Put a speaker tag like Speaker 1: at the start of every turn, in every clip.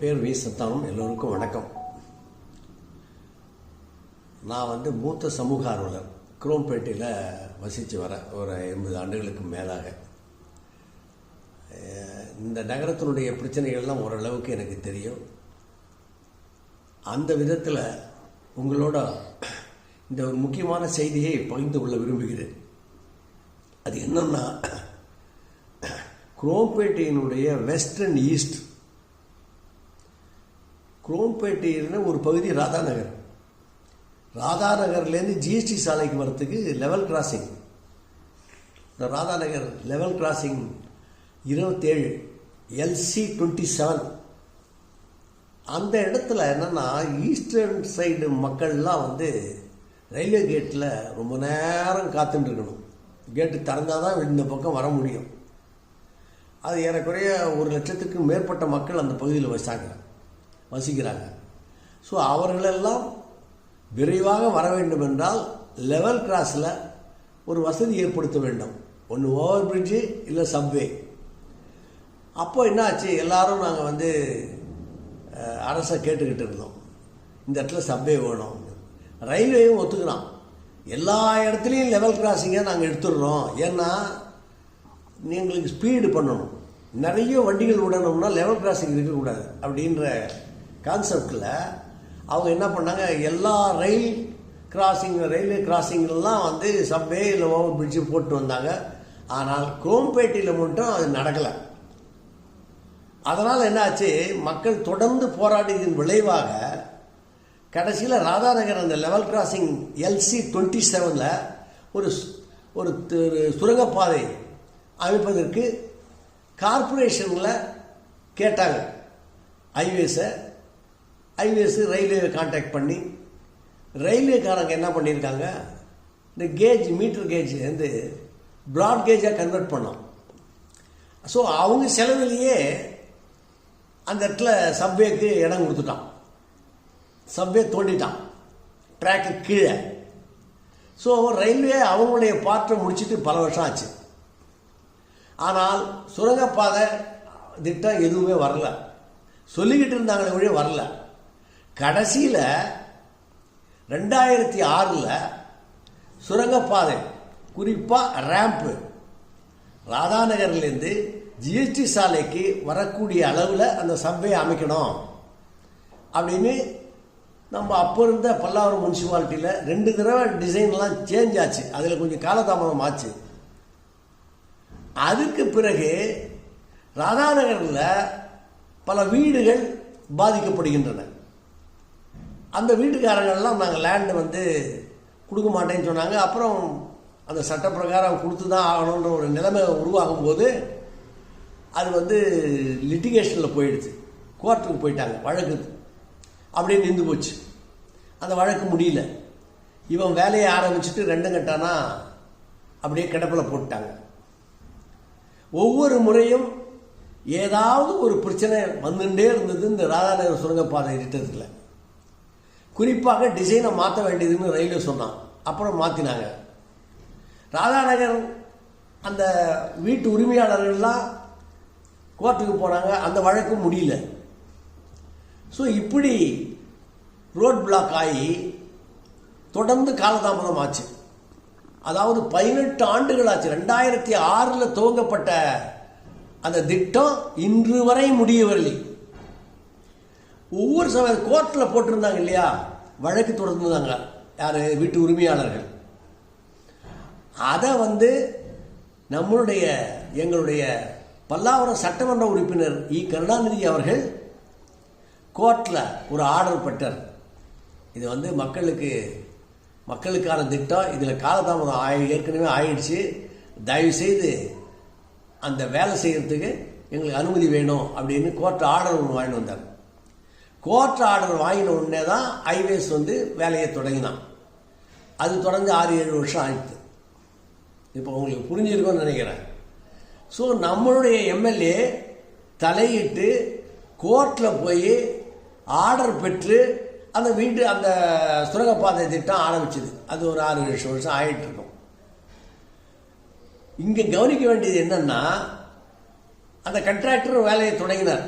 Speaker 1: என் பேர் வி. சத்தானம் எல்லோருக்கும் வணக்கம். நான் வந்து மூத்த சமூக ஆர்வலர். குரோம்பேட்டையில் வசித்து வரேன் ஒரு எண்பது ஆண்டுகளுக்கு மேலாக. இந்த நகரத்தினுடைய பிரச்சனைகள்லாம் ஓரளவுக்கு எனக்கு தெரியும். அந்த விதத்தில் உங்களோட இந்த ஒரு முக்கியமான செய்தியை பகிர்ந்து கொள்ள விரும்புகிறேன். அது என்னன்னா குரோம்பேட்டையினுடைய வெஸ்டர்ன் ஈஸ்ட் குரோம்பேட்டையின ஒரு பகுதி ராதாநகர் ராதாநகர்லேருந்து ஜிஎஸ்டி சாலைக்கு வரத்துக்கு லெவல் கிராசிங் இந்த ராதாநகர் லெவல் கிராசிங் இருபத்தேழு எல்சி டுவெண்ட்டி செவன் அந்த இடத்துல என்னென்னா ஈஸ்டர்ன் சைடு மக்கள்லாம் வந்து ரயில்வே கேட்டில் ரொம்ப நேரம் காத்துட்டுருக்கணும் கேட்டு திறந்தால் தான் இந்த பக்கம் வர முடியும். அது ஏறக்குறைய ஒரு லட்சத்துக்கு மேற்பட்ட மக்கள் அந்த பகுதியில் வச்சாங்க வசிக்கிறாங்க. ஸோ அவர்களெல்லாம் விரைவாக வர வேண்டும் என்றால் லெவல் கிராஸில் ஒரு வசதி ஏற்படுத்த வேண்டும். ஒன்று ஓவர் பிரிட்ஜு இல்லை சப்வே அப்போ என்னாச்சு? எல்லாரும் நாங்கள் வந்து அரசை கேட்டுக்கிட்டு இருந்தோம். இந்த இடத்துல சப்வே வேணும். ரயில்வேயும் ஒத்துக்கிறான். எல்லா இடத்துலையும் லெவல் கிராசிங்கை நாங்கள் எடுத்துடுறோம். ஏன்னா எங்களுக்கு ஸ்பீடு பண்ணணும். நிறைய வண்டிகள் விடணும்னா லெவல் கிராசிங் இருக்கக்கூடாது அப்படின்ற கான்செப்டில் அவங்க என்ன பண்ணாங்க எல்லா ரயில் கிராசிங் ரயில்வே கிராசிங்லாம் வந்து சப்வே இல்லை ஓவர் பிரிட்ஜு போட்டு வந்தாங்க. ஆனால் குரோம்பேட்டையில் மட்டும் அது நடக்கலை. அதனால் என்னாச்சு மக்கள் தொடர்ந்து போராடியதன் விளைவாக கடைசியில் ராதாநகர் அந்த லெவல் கிராசிங் எல்சி டுவெண்ட்டி செவனில் ஒரு ஒரு சுரங்கப்பாதை அமைப்பதற்கு கார்பரேஷனில் கேட்டாங்க. ஹைவேஸை ஹைவேஸு ரயில்வே காண்டாக்ட் பண்ணி ரயில்வேக்காரங்க என்ன பண்ணியிருக்காங்க? இந்த கேஜ் மீட்டர் கேஜ் வந்து ப்ராட் கேஜாக கன்வெர்ட் பண்ணோம். ஸோ அவங்க செலவிலேயே அந்த இடத்துல சப்வேக்கு இடம் கொடுத்துட்டான். சப்வே தோண்டிட்டான். ட்ராக்கு கீழே. ஸோ ரயில்வே அவங்களுடைய பாட்டை முடிச்சிட்டு பல வருஷம் ஆச்சு. ஆனால் சுரங்கப்பாதை திட்டம் எதுவுமே வரல. சொல்லிக்கிட்டு இருந்தாங்களே ஒழிய வரல. கடைசியில் ரெண்டாயிரத்தி ஆறில் சுரங்கப்பாதை குறிப்பாக ரேம்ப்பு ராதாநகர்லேருந்து ஜிஎஸ்டி சாலைக்கு வரக்கூடிய அளவில் அந்த சப்வே அமைக்கணும் அப்படின்னு நம்ம அப்போ இருந்த பல்லாவரம் முனிசிபாலிட்டியில் ரெண்டு தடவை டிசைன்லாம் சேஞ்ச் ஆச்சு. அதில் கொஞ்சம் காலதாமதம் ஆச்சு. அதுக்கு பிறகு ராதாநகரில் பல வீடுகள் பாதிக்கப்படுகின்றன. அந்த வீட்டுக்காரங்கள்லாம் நாங்கள் லேண்டு வந்து கொடுக்க மாட்டேன்னு சொன்னாங்க. அப்புறம் அந்த சட்டப்பிரகாரம் கொடுத்து தான் ஆகணுன்ற ஒரு நிலைமை உருவாகும் போது அது வந்து லிட்டிகேஷனில் போயிடுச்சு. கோர்ட்டுக்கு போயிட்டாங்க. வழக்கு. அப்படியே நின்று போச்சு. அந்த வழக்கு முடியல. இவன் வேலையை ஆரம்பிச்சுட்டு ரெண்டும் கட்டானா அப்படியே கிடப்பில் போட்டாங்க ஒவ்வொரு முறையும் ஏதாவது ஒரு பிரச்சனை வந்துட்டே இருந்தது இந்த ராதாநகர் சுரங்கப்பாதை திட்டத்தில். குறிப்பாக டிசைனை மாற்ற வேண்டியதுன்னு ரயில்வே சொன்னான். அப்புறம் மாற்றினாங்க ராதாநகர் அந்த வீட்டு உரிமையாளர்கள்லாம் கோர்ட்டுக்கு போனாங்க. அந்த வழக்கு முடியல. ஸோ இப்படி ரோட் பிளாக் ஆகி தொடர்ந்து காலதாமதம் ஆச்சு. அதாவது பதினெட்டு ஆண்டுகள் ஆச்சு. ரெண்டாயிரத்தி ஆறில் துவங்கப்பட்ட அந்த திட்டம் இன்று வரை முடியவில்லை. ஒவ்வொரு சமய கோர்ட்டில் போட்டிருந்தாங்க இல்லையா? வழக்கு தொடர்ந்துருந்தாங்க யார்? வீட்டு உரிமையாளர்கள். அதை வந்து நம்மளுடைய எங்களுடைய பல்லாவரம் சட்டமன்ற உறுப்பினர் இ. கருணாநிதி அவர்கள் கோர்ட்டில் ஒரு ஆர்டர் பெற்றார். இது வந்து மக்களுக்கு மக்களுக்கான திட்டம். இதில் காலதாமதம் ஆகி ஏற்கனவே ஆயிடுச்சு. தயவுசெய்து அந்த வேலை செய்கிறதுக்கு எங்களுக்கு அனுமதி வேணும் அப்படின்னு கோர்ட்டு ஆர்டர் ஒன்று வாங்கிட்டு வந்தார் கோர்ட் ஆர்டர் வாங்கின உடனே தான் ஹைவேஸ் வந்து வேலையை தொடங்கினான். அது தொடர்ந்து ஆறு ஏழு வருஷம் ஆயிடுச்சு இப்போ உங்களுக்கு புரிஞ்சிருக்கும்னு நினைக்கிறேன். ஸோ நம்மளுடைய எம்எல்ஏ தலையிட்டு கோர்ட்டில் போய் ஆர்டர் பெற்று அந்த வீட்டு அந்த சுரங்கப்பாதை திட்டம் ஆரம்பிச்சது. அது ஒரு ஆறு வருஷம் வருஷம் ஆகிட்டு இருக்கும் இங்கே கவனிக்க வேண்டியது என்னன்னா அந்த கண்ட்ராக்டர் வேலையை தொடங்கினார்.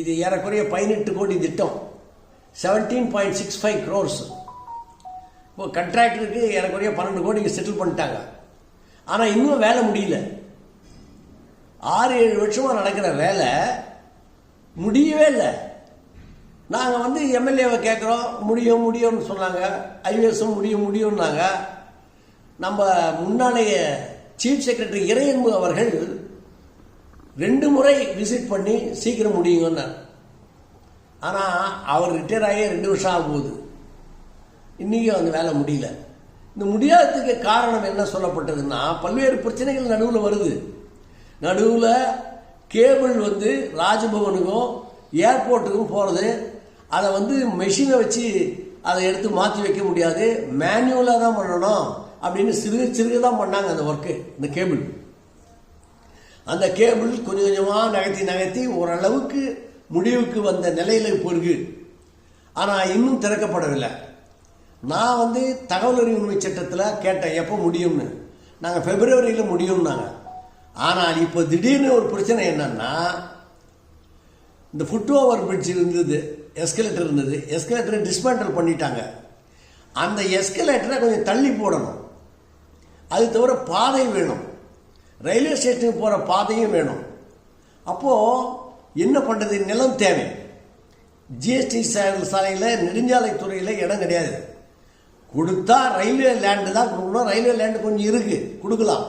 Speaker 1: இது ஏறக்குறைய பதினெட்டு கோடி திட்டம். Seventeen point six five crores இப்போ கண்ட்ராக்டருக்கு ஏறக்குறைய பன்னெண்டு கோடிக்கு செட்டில் பண்ணிட்டாங்க. ஆனால் இன்னும் வேலை முடியல. ஆறு ஏழு வருஷமாக நடக்கிற வேலை முடியவே இல்லை. நாங்கள் வந்து எம்எல்ஏவை கேட்குறோம் முடியும் முடியும்னு சொன்னாங்க. ஐஏஎஸும் முடியும் முடியும்னாங்க. நம்ம முன்னாளைய சீஃப் செக்ரட்டரி இறையன்பு அவர்கள் ரெண்டு முறை விசிட் பண்ணி சீக்கிரம் முடியுங்கன்னார். ஆனால் அவர் ரிட்டையர் ஆகி ரெண்டு வருஷம் ஆக போகுது இன்றைக்கும் அந்த வேலை முடியல. இந்த முடியாததுக்கு காரணம் என்ன சொல்லப்பட்டதுன்னா பல்வேறு பிரச்சனைகள் நடுவில் வருது. நடுவில் கேபிள் வந்து ராஜபவனுக்கும் ஏர்போர்ட்டுக்கும் போகிறது அதை வந்து மெஷினை வச்சு அதை எடுத்து மாற்றி வைக்க முடியாது. மேனுவலாக தான் பண்ணணும் அப்படின்னு சிறுக சிறுக தான் பண்ணாங்க அந்த ஒர்க்கு இந்த கேபிள் அந்த கேபிள் கொஞ்சம் கொஞ்சமாக நகர்த்தி நகர்த்தி ஓரளவுக்கு முடிவுக்கு வந்த நிலையில் இப்போ ஆனால் இன்னும் திறக்கப்படவில்லை. நான் வந்து தகவல் அறிவு சட்டத்தில் கேட்டேன் எப்போ முடியும்னு. நாங்கள் பிப்ரவரியில் முடியும்னாங்க. ஆனால் இப்போ திடீர்னு ஒரு பிரச்சனை என்னன்னா இந்த ஃபுட் ஓவர் பிரிட்ஜ் இருந்தது எஸ்கலேட்டர் இருந்தது எஸ்கலேட்டரை டிஸ்மேண்டல் பண்ணிட்டாங்க. அந்த எஸ்கலேட்டரை கொஞ்சம் தள்ளி போடணும். அது தவிர பாதை வேணும். ரயில்வே ஸ்டேஷனுக்கு போகிற பாதையும் வேணும். அப்போது என்ன பண்ணுறது நிலம் தேவை. ஜிஎஸ்டி சாலையில் நெடுஞ்சாலைத்துறையில் இடம் கிடையாது. கொடுத்தா ரயில்வே லேண்டு தான் கொடுக்கணும். ரயில்வே லேண்டு கொஞ்சம் இருக்குது கொடுக்கலாம்.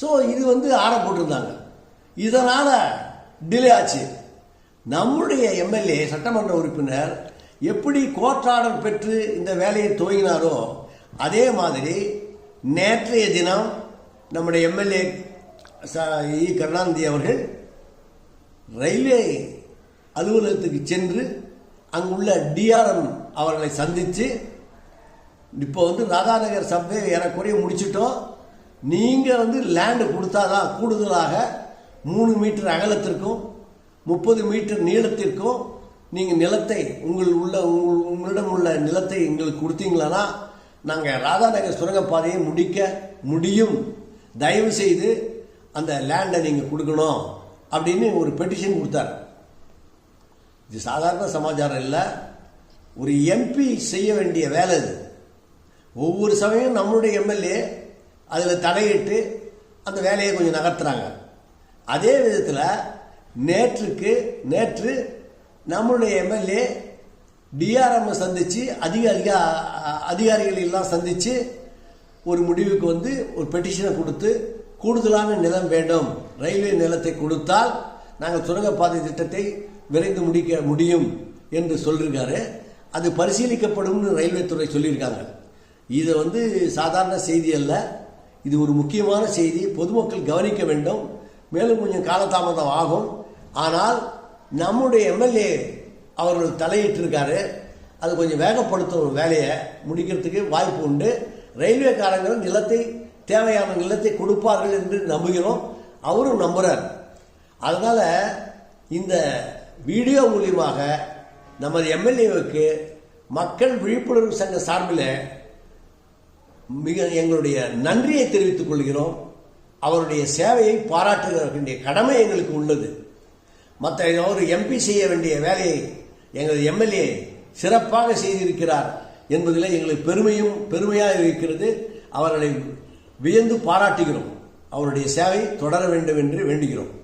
Speaker 1: ஸோ இது வந்து ஆற போட்டிருந்தாங்க. இதனால் டிலே ஆச்சு. நம்முடைய எம்எல்ஏ சட்டமன்ற உறுப்பினர் எப்படி கோர்ட் ஆர்டர் பெற்று இந்த வேலையை துவங்கினாரோ அதே மாதிரி நேற்றைய தினம் நம்முடைய எம்எல்ஏ இ. கருணாநிதி அவர்கள் ரயில்வே அலுவலகத்துக்கு சென்று அங்குள்ள டிஆர்எம் அவர்களை சந்தித்து இப்போ வந்து ராதாநகர் சபை ஏறக்குறைய முடிச்சிட்டோம். நீங்கள் வந்து லேண்டு கொடுத்தாதான் கூடுதலாக மூணு மீட்டர் அகலத்திற்கும் முப்பது மீட்டர் நீளத்திற்கும் நீங்கள் நிலத்தை உங்கள் உள்ள உங்கள் உங்களிடம் உள்ள நிலத்தை எங்களுக்கு கொடுத்தீங்களானா நாங்கள் ராதாநகர் சுரங்கப்பாதையை முடிக்க முடியும். தயவு செய்து அந்த லேண்டை நீங்கள் கொடுக்கணும் அப்படின்னு ஒரு பெட்டிஷன் கொடுத்தார். இது சாதாரண சமாச்சாரம் இல்லை. ஒரு எம்பி செய்ய வேண்டிய வேலை இது. ஒவ்வொரு சமயம் நம்மளுடைய எம்எல்ஏ அதில் தலையிட்டு அந்த வேலையை கொஞ்சம் நகர்த்துறாங்க. அதே விதத்தில் நேற்றுக்கு நேற்று நம்மளுடைய எம்எல்ஏ டிஆர்எம்மை சந்தித்து அதிக அதிகாரிகள் எல்லாம் சந்தித்து ஒரு முடிவுக்கு வந்து ஒரு பெட்டிஷனை கொடுத்து கூடுதலான நிலம் வேண்டும். ரயில்வே நிலத்தை கொடுத்தால் நாங்கள் சுரங்கப்பாதை திட்டத்தை விரைந்து முடிக்க முடியும் என்று சொல்லியிருக்காரு அது பரிசீலிக்கப்படும்னு ரயில்வே துறை சொல்லியிருக்காங்க. இது வந்து சாதாரண செய்தி அல்ல. இது ஒரு முக்கியமான செய்தி. பொதுமக்கள் கவனிக்க வேண்டும். மேலும் கொஞ்சம் காலதாமதம் ஆகும். ஆனால் நம்முடைய எம்எல்ஏ அவர்கள் தலையிட்டிருக்காரு. அது கொஞ்சம் வேகப்படுத்தும் வேலையை முடிக்கிறதுக்கு வாய்ப்பு உண்டு. ரயில்வேக்காரங்கள் நிலத்தை தேவையான நிலத்தை கொடுப்பார்கள் என்று நம்புகிறோம். அவரும் நம்புகிறார் அதனால் இந்த வீடியோ மூலியமாக நமது எம்எல்ஏவுக்கு மக்கள் விழிப்புணர்வு சங்க சார்பில் மிக எங்களுடைய நன்றியை தெரிவித்துக் கொள்கிறோம். அவருடைய சேவையை பாராட்டுகிற வேண்டிய கடமை எங்களுக்கு உள்ளது. மற்ற ஒரு எம்பி செய்ய வேண்டிய வேலையை எங்களது எம்எல்ஏ சிறப்பாக செய்திருக்கிறார். என்பதில் எங்களுக்கு பெருமையும் பெருமையாக இருக்கிறது. அவர்களை வியந்து பாராட்டுகிறோம். அவருடைய சேவை தொடர வேண்டும் என்று வேண்டுகிறோம்.